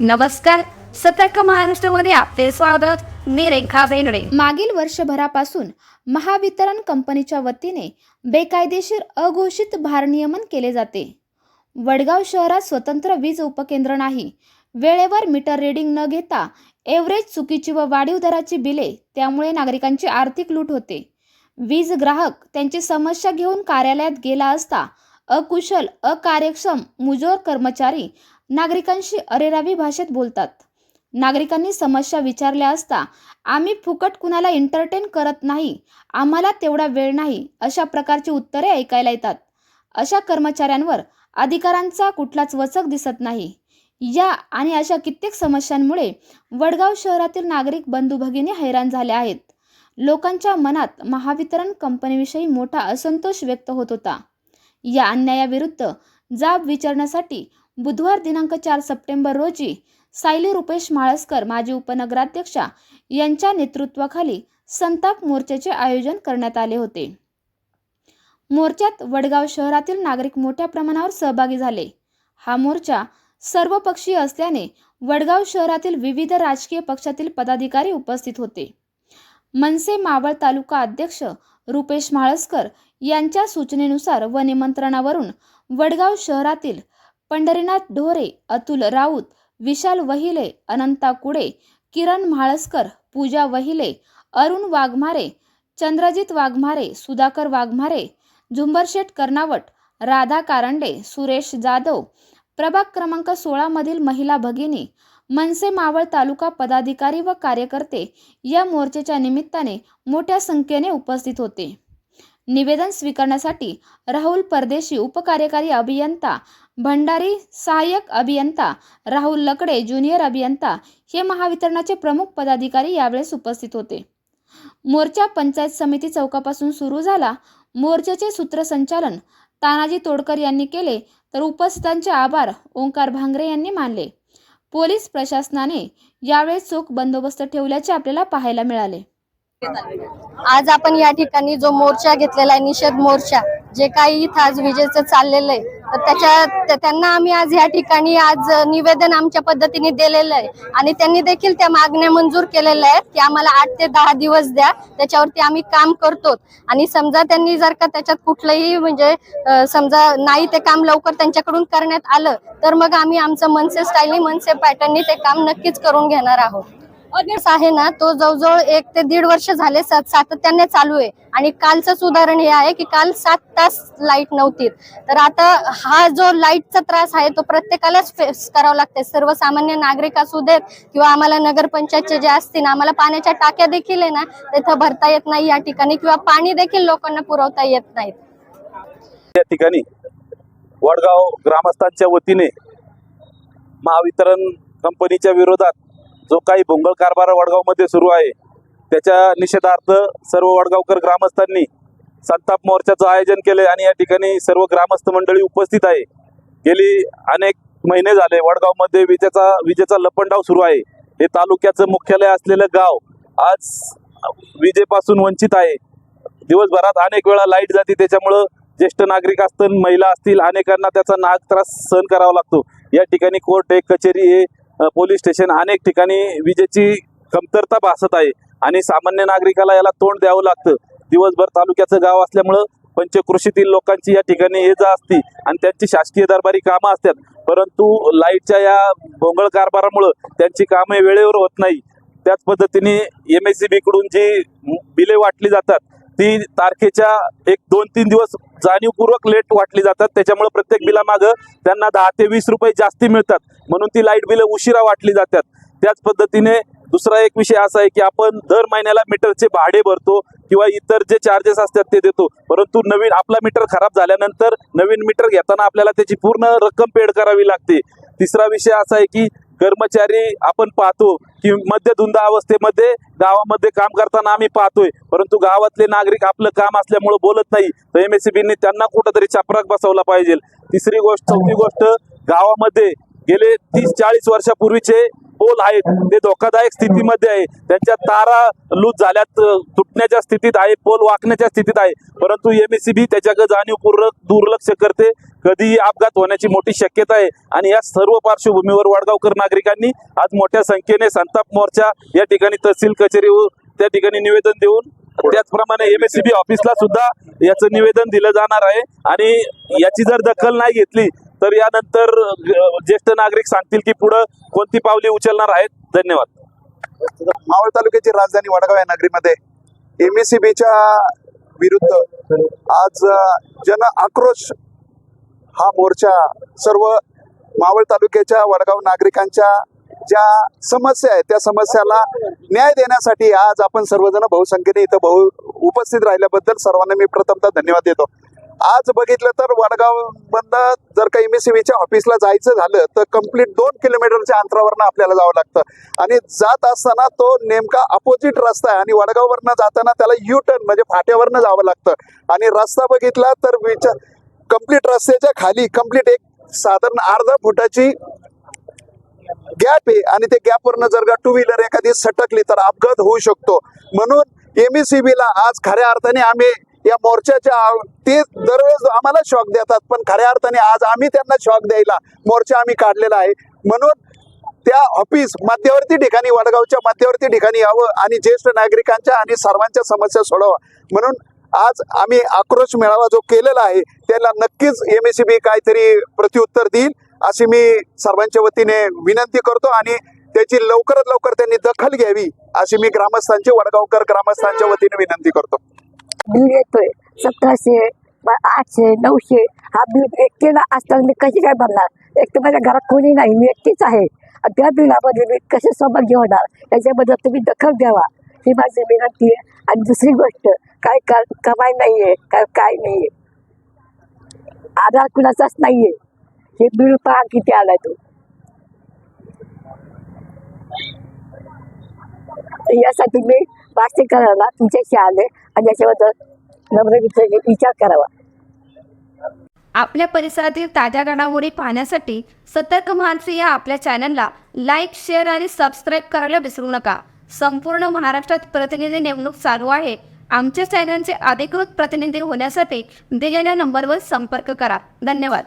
नमस्कार. सतर्क महाराष्ट्रामध्ये आपले स्वागत. मी रेखा बेनडे मागील वर्षभरापासून महावितरण कंपनीच्या वतीने बेकायदेशीर अघोषित भारनियमन केले जाते. वडगाव शहरात स्वतंत्र वीज उपकेंद्र नाही. वेळेवर मीटर रीडिंग न घेता एव्हरेज चुकीची व वाढीव दराची बिले त्यामुळे नागरिकांची आर्थिक लूट होते. वीज ग्राहक त्यांची समस्या घेऊन कार्यालयात गेला असता अकुशल अकार्यक्षम मुजोर कर्मचारी नागरिकांशी अरेरावी भाषेत बोलतात. नागरिकांनी समस्या विचारल्या असता आम्ही फुकट कुणाला एंटरटेन करत नाही आम्हाला तेवढा वेळ नाही अशा प्रकारची उत्तरे ऐकायला येतात. अशा कर्मचाऱ्यांवर अधिकारांचा कुठलाच वचक दिसत नाही. या आणि अशा कित्येक समस्यांमुळे वडगाव शहरातील नागरिक बंधू भगिनी हैराण झाले आहेत. लोकांच्या मनात महावितरण कंपनीविषयी मोठा असंतोष व्यक्त होत होता. या अन्यायाविरुद्ध जाब विचारण्यासाठी बुधवार दिनांक चार सप्टेंबर रोजी सायली रुपेश माळसकर माजी उपनगराध्यक्षा यांच्या नेतृत्वाखाली संताप मोर्चाचे आयोजन करण्यात आले होते. मोर्चात वडगाव शहरातील नागरिक मोठ्या प्रमाणावर सहभागी झाले. हा मोर्चा सर्वपक्षीय असल्याने वडगाव शहरातील विविध राजकीय पक्षातील पदाधिकारी उपस्थित होते. मनसे मावळ तालुका अध्यक्ष रुपेश म्हाळसकर यांच्या सूचनेनुसार व निमंत्रणावरून वडगाव शहरातील पंढरीनाथ ढोरे अतुल राऊत विशाल वहिले अनंता कुडे किरण म्हाळसकर पूजा वहिले अरुण वाघमारे चंद्रजित वाघमारे सुधाकर वाघमारे झुंबरशेठ कर्नावट राधा कारंडे सुरेश जाधव प्रभाग क्रमांक सोळामधील महिला भगिनी मनसे मावळ तालुका पदाधिकारी व कार्यकर्ते या मोर्चेच्या निमित्ताने मोठ्या संख्येने उपस्थित होते. निवेदन स्वीकारण्यासाठी राहुल परदेशी उपकार्यकारी अभियंता भंडारी सहाय्यक अभियंता राहुल लकडे ज्युनियर अभियंता हे महावितरणाचे प्रमुख पदाधिकारी यावेळेस उपस्थित होते. मोर्चा पंचायत समिती चौकापासून सुरू झाला. मोर्चाचे सूत्रसंचालन तानाजी तोडकर यांनी केले तर उपस्थितांचे आभार ओंकार भांगरे यांनी मानले. पोलीस प्रशासनाने यावेळेस चोख बंदोबस्त ठेवल्याचे आपल्याला पाहायला मिळाले. आज आपण या ठिकाणी जो मोर्चा घेतलेला आहे निषेध मोर्चा जे काही इथं आज विजेचं चाललेलं आहे तर त्याच्या त्यांना आम्ही आज या ठिकाणी आज निवेदन आमच्या पद्धतीने दिलेलं आहे. आणि त्यांनी देखील त्या मागण्या मंजूर केलेल्या आहेत की आम्हाला आठ ते दहा दिवस द्या. त्याच्यावरती आम्ही काम करतो. आणि समजा त्यांनी जर का त्याच्यात कुठलंही म्हणजे समजा नाही ते काम लवकर त्यांच्याकडून करण्यात आलं तर मग आम्ही आमचं मनसे स्टाईलनी मनसे पॅटर्ननी ते काम नक्कीच करून घेणार आहोत. आहे ना तो जवळजवळ एक ते दीड वर्ष झाले सातत्याने चालू आहे. आणि कालचंच उदाहरण हे आहे की काल सात तास लाइट नव्हती. तर आता हा जो लाईटचा त्रास आहे तो प्रत्येकालाच फेस करावा लागते सर्वसामान्य नागरिक असू देत किंवा आम्हाला नगरपंचायतचे जे असतील आम्हाला पाण्याच्या टाक्या देखील आहे ना तिथं भरता येत नाही या ठिकाणी किंवा पाणी देखील लोकांना पुरवता येत नाहीत. या ठिकाणी वडगाव ग्रामस्थांच्या वतीने महावितरण कंपनीच्या विरोधात जो काही भोंगळ कारभार वडगावमध्ये सुरू आहे त्याच्या निषेधार्थ सर्व वडगावकर ग्रामस्थांनी संताप मोर्चाचं आयोजन केले आणि या ठिकाणी सर्व ग्रामस्थ मंडळी उपस्थित आहे. गेली अनेक महिने झाले वडगावमध्ये विजेचा विजेचा लपंडाव सुरू आहे. हे तालुक्याचं मुख्यालय असलेलं गाव आज विजेपासून वंचित आहे. दिवसभरात अनेक वेळा लाइट जाते त्याच्यामुळं ज्येष्ठ नागरिक असतील महिला असतील अनेकांना त्याचा नाग त्रास सहन करावा लागतो. या ठिकाणी कोर्ट आहे कचेरी आहे पोलीस स्टेशन अनेक ठिकाणी विजेची कमतरता भासत आहे आणि सामान्य नागरिकाला याला तोंड द्यावं लागतं. दिवसभर तालुक्याचं गाव असल्यामुळं पंचकृषीतील लोकांची या ठिकाणी ये जा असती आणि त्यांची शासकीय दरबारी कामं असतात. परंतु लाईटच्या या भोंगळ कारभारामुळं त्यांची कामे वेळेवर होत नाही. त्याच पद्धतीने एम एस सी बीकडून जी बिले वाटली जातात ती तारखेच्या एक दोन तीन दिवस जाणीवपूर्वक लेट वाटली जातात. त्याच्यामुळे प्रत्येक बिलामागं त्यांना दहा ते वीस रुपये जास्ती मिळतात. म्हणून ती लाइट बिलं उशिरा वाटली जातात. त्याच पद्धतीने दुसरा एक विषय असा आहे की आपण दर महिन्याला मीटरचे भाडे भरतो किंवा इतर जे चार्जेस असतात ते देतो. परंतु नवीन आपला मीटर खराब झाल्यानंतर नवीन मीटर घेताना आपल्याला त्याची पूर्ण रक्कम पेड करावी लागते. तिसरा विषय असा आहे की कर्मचारी आपण पाहतो की मध्यधुंद अवस्थेमध्ये गावामध्ये काम करताना आम्ही पाहतोय. परंतु गावातले नागरिक आपलं काम असल्यामुळे बोलत नाही. तर एम एस त्यांना कुठंतरी चपराक बसवला पाहिजे. तिसरी गोष्ट चौथी गोष्ट गावामध्ये गेले तीस चाळीस वर्षापूर्वीचे पोल आहेत. ते धोकादायक स्थितीमध्ये आहे. त्यांच्या तारा लूज झाल्यात तुटण्याच्या स्थितीत आहे पोल वाकण्याच्या स्थितीत आहे. परंतु एमएससीबी त्याच्याकडे जाणीवपूर्वक दुर्लक्ष करते. कधीही अपघात होण्याची मोठी शक्यता आहे. आणि या सर्व पार्श्वभूमीवर वडगावकर नागरिकांनी आज मोठ्या संख्येने संताप मोर्चा या ठिकाणी तहसील कचेरी त्या ठिकाणी निवेदन देऊन त्याचप्रमाणे एमएससीबी ऑफिसला सुद्धा याचं निवेदन दिलं जाणार आहे. आणि याची जर दखल नाही घेतली तर यानंतर ज्येष्ठ नागरिक सांगतील की पुढं कोणती पावले उचलणार आहेत. धन्यवाद. मावळ तालुक्याची राजधानी वडगाव या नगरीमध्ये एमएसीबीच्या विरुद्ध आज जन आक्रोश हा मोर्चा सर्व मावळ तालुक्याच्या वडगाव नागरिकांच्या ज्या समस्या आहेत त्या समस्याला न्याय देण्यासाठी आज आपण सर्वजण बहुसंख्येने इथं बहु उपस्थित राहिल्याबद्दल सर्वांना मी प्रथमतः धन्यवाद देतो. आज बघितलं तर वडगाव मधनं जर का एमएससीबीच्या ऑफिसला जायचं झालं तर कंप्लीट दोन किलोमीटरच्या अंतरावरनं आपल्याला जावं लागतं. आणि जात असताना तो नेमका अपोजिट रस्ता आहे. आणि वडगाववरनं जाताना त्याला यू टर्न म्हणजे फाट्यावरनं जावं लागतं. आणि रस्ता बघितला तर विचार कंप्लीट रस्त्याच्या खाली कंप्लीट एक साधारण अर्धा फुटाची गॅप आहे. आणि ते गॅपवरनं जर का टू व्हीलर एखादी सटकली तर अपघात होऊ शकतो. म्हणून एमएससीबीला आज खऱ्या अर्थाने आम्ही या मोर्चाच्या ते दरवेळेस आम्हाला शॉक देतात. पण खऱ्या अर्थाने आज आम्ही त्यांना शॉक द्यायला मोर्चा आम्ही काढलेला आहे. म्हणून त्या ऑफिस मध्यवर्ती ठिकाणी वडगावच्या मध्यवर्ती ठिकाणी यावं आणि ज्येष्ठ नागरिकांच्या आणि सर्वांच्या समस्या सोडवा म्हणून आज आम्ही आक्रोश मेळावा जो केलेला आहे त्याला नक्कीच एम एस बी काहीतरी प्रत्युत्तर देईल अशी मी सर्वांच्या वतीने विनंती करतो आणि त्याची लवकरात लवकर त्यांनी दखल घ्यावी अशी मी ग्रामस्थांची वडगावकर ग्रामस्थांच्या वतीने विनंती करतो. बिल येतोय. सतराशे आठशे नऊशे. हा बिल एकटेला असताना मी कशी काय भरणार? एक तर माझ्या घरात कोणी नाही. मी एकटीच आहे. त्या बिलामध्ये मी कसे सहभागी होणार? याच्याबद्दल तुम्ही दखल घ्यावा. ही माझी विनंती आहे. आणि दुसरी गोष्ट काय का कमाई नाही आहे काय काय नाही आहे आधार कुणाचाच नाही आहे हे बिल पहा किती आलाय तो. यासाठी मी करायला तुमच्याशी आले आणि याच्याबद्दल नम्र विचार विचार करावा. आपल्या परिसरातील ताज्या घडामोडी पाहण्यासाठी सतर्क मानसी या आपल्या चॅनलला लाईक शेअर आणि सबस्क्राईब करायला विसरू नका. संपूर्ण महाराष्ट्रात प्रतिनिधी नेमणूक चालू आहे. आमच्या चॅनलचे अधिकृत प्रतिनिधी होण्यासाठी दिलेल्या नंबरवर संपर्क करा. धन्यवाद.